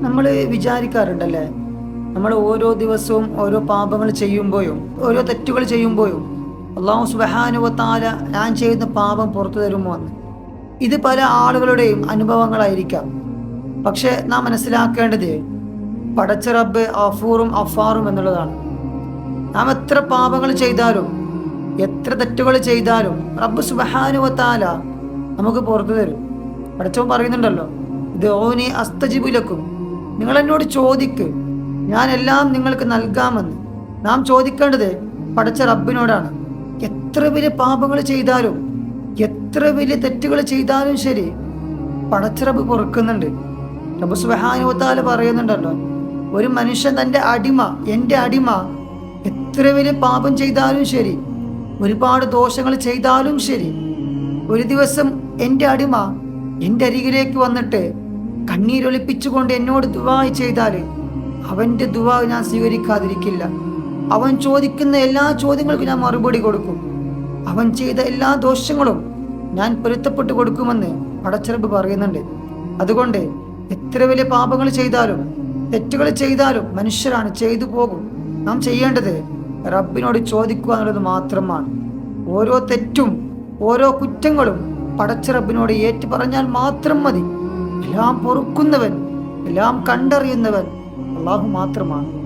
നമ്മൾ വിചാരിക്കാറുണ്ടല്ലേ? നമ്മൾ ഓരോ ദിവസവും ഓരോ പാപങ്ങൾ ചെയ്യുമ്പോഴും ഓരോ തെറ്റുകൾ ചെയ്യുമ്പോഴും അള്ളാഹു സുബഹാനുവത്താല ഞാൻ ചെയ്യുന്ന പാപം പുറത്തു തരുമോ എന്ന്. ഇത് പല ആളുകളുടെയും അനുഭവങ്ങളായിരിക്കാം. പക്ഷെ നാം മനസ്സിലാക്കേണ്ടത് പടച്ച റബ്ബ് അഫൂറും അഫാറും എന്നുള്ളതാണ്. നാം എത്ര പാപങ്ങൾ ചെയ്താലും എത്ര തെറ്റുകൾ ചെയ്താലും റബ്ബ് സുബഹാനുവത്താല നമുക്ക് പുറത്തു തരും. പടച്ചവൻ പറയുന്നുണ്ടല്ലോ ഇത് ഓനി അസ്തജിബുലക്കും നിങ്ങൾ എന്നോട് ചോദിക്ക്. ഞാൻ എല്ലാം നിങ്ങൾക്ക് നൽകാമെന്ന്. നാം ചോദിക്കേണ്ടത് പഠിച്ച റബ്ബിനോടാണ്. എത്ര വലിയ പാപങ്ങൾ ചെയ്താലും എത്ര വലിയ തെറ്റുകൾ ചെയ്താലും ശരി പടച്ച റബ്ബ് പൊറുക്കുന്നുണ്ട്. റബ്ബ് സുബഹാനുവത്താൽ പറയുന്നുണ്ടല്ലോ ഒരു മനുഷ്യൻ തന്റെ അടിമ എന്റെ അടിമ എത്ര വലിയ പാപം ചെയ്താലും ശരി ഒരുപാട് ദോഷങ്ങൾ ചെയ്താലും ശരി ഒരു ദിവസം എന്റെ അടിമ എന്റെ അരികിലേക്ക് വന്നിട്ട് കണ്ണീരൊലിപ്പിച്ചുകൊണ്ട് എന്നോട് ദുവാ ചെയ്താൽ അവന്റെ ദുവാ ഞാൻ സ്വീകരിക്കാതിരിക്കില്ല. അവൻ ചോദിക്കുന്ന എല്ലാ ചോദ്യങ്ങൾക്കും ഞാൻ മറുപടി കൊടുക്കും. അവൻ ചെയ്ത എല്ലാ ദോഷങ്ങളും ഞാൻ പൊരുത്തപ്പെട്ട് കൊടുക്കുമെന്ന് പടച്ചിറപ്പ് പറയുന്നുണ്ട്. അതുകൊണ്ട് എത്ര വലിയ പാപങ്ങൾ ചെയ്താലും തെറ്റുകൾ ചെയ്താലും മനുഷ്യരാണ് ചെയ്തു പോകും. നാം ചെയ്യേണ്ടത് റബ്ബിനോട് ചോദിക്കുക എന്നുള്ളത് മാത്രമാണ്. ഓരോ തെറ്റും ഓരോ കുറ്റങ്ങളും പടച്ചിറബിനോട് ഏറ്റു പറഞ്ഞാൽ മാത്രം മതി. എല്ലാം പൊറുക്കുന്നവൻ എല്ലാം കണ്ടറിയുന്നവൻ അള്ളാഹു മാത്രമാണ്.